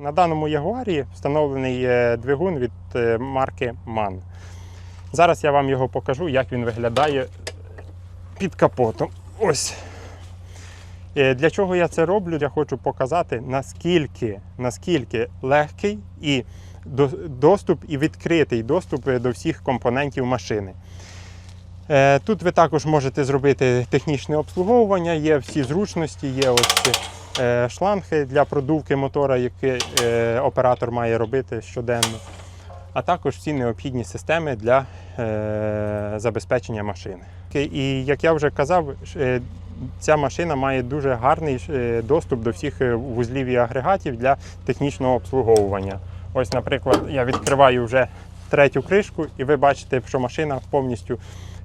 На даному Ягуарі встановлений е, двигун від е, марки MAN. Зараз я вам його покажу, як він виглядає під капотом. Ось. Е, Для чого я це роблю? Я хочу показати, наскільки, наскільки легкий і доступ і відкритий доступ до всіх компонентів машини. Тут ви також можете зробити технічне обслуговування, є всі зручності, є ось шланги для продувки мотора, які е, оператор має робити щоденно, а також всі необхідні системи для е, забезпечення машини. І як я вже казав, е, ця машина має дуже гарний е, доступ до всіх е, вузлів і агрегатів для технічного обслуговування. Ось, наприклад, я відкриваю вже третю кришку, і ви бачите, що машина повністю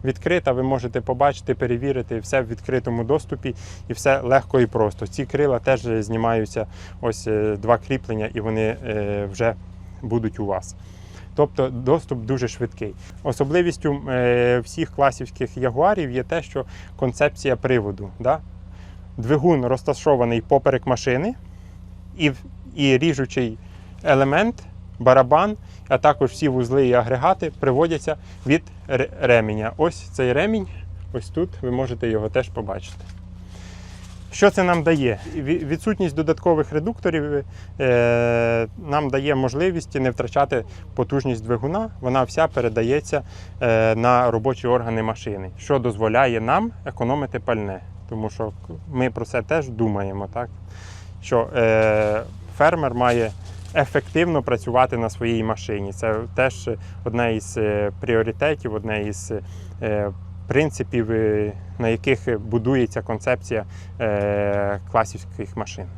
відкрита. Ви можете побачити, перевірити все в відкритому доступі і все легко і просто. Ці крила теж знімаються ось е, два кріплення, і вони е, вже будуть у вас. Тобто доступ дуже швидкий. Особливістю е, всіх класівських ягуарів є те, що концепція приводу. Да? Двигун розташований поперек машини, і, і ріжучий елемент, барабан, а також всі вузли і агрегати приводяться від ре- ременя. Ось цей ремінь, ось тут ви можете його теж побачити. Що це нам дає? Відсутність додаткових редукторів е, нам дає можливість не втрачати потужність двигуна. Вона вся передається е, на робочі органи машини, що дозволяє нам економити пальне. Тому що ми про це теж думаємо, так? що е, фермер має ефективно працювати на своїй машині. Це теж одне із е, пріоритетів, одне із е, принципів, е, на яких будується концепція класівських машин.